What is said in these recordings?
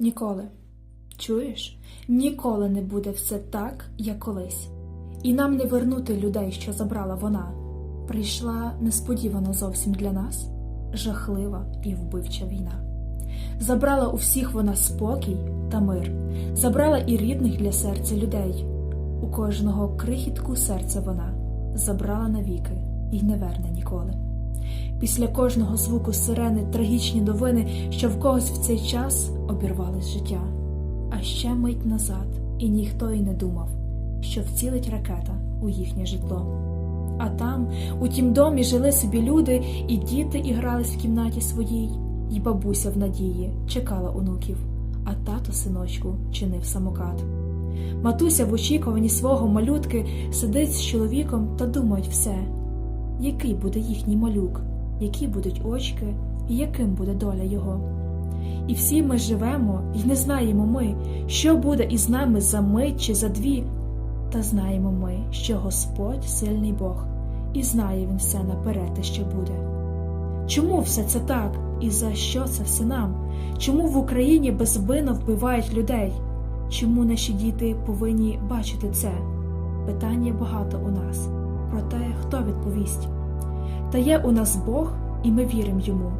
Ніколи. Чуєш? Ніколи не буде все так, як колись. І нам не вернути людей, що забрала вона. Прийшла несподівано зовсім для нас жахлива і вбивча війна. Забрала у всіх вона спокій та мир, забрала і рідних для серця людей. У кожного крихітку серця вона забрала навіки і не верне ніколи. Після кожного звуку сирени трагічні новини, що в когось в цей час обірвалось життя. А ще мить назад, і ніхто й не думав, що вцілить ракета у їхнє житло. А там, у тім домі, жили собі люди, і діти ігрались в кімнаті своїй, і бабуся в надії чекала онуків, а тато синочку чинив самокат. Матуся в очікуванні свого малютки сидить з чоловіком та думають все, який буде їхній малюк, які будуть очки, і яким буде доля його. І всі ми живемо і не знаємо ми, що буде із нами за мить чи за дві. Та знаємо ми, що Господь сильний Бог, і знає Він все наперед, те, що буде. Чому все це так, і за що це все нам? Чому в Україні безвинно вбивають людей? Чому наші діти повинні бачити це? Питання багато у нас, проте хто відповість? Та є у нас Бог, і ми віримо йому.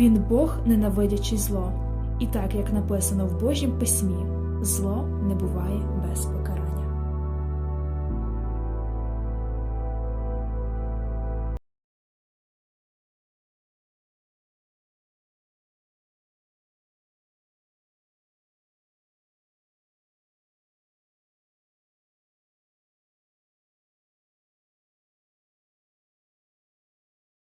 Він Бог, ненавидячи зло, і так як написано в Божім письмі, зло не буває без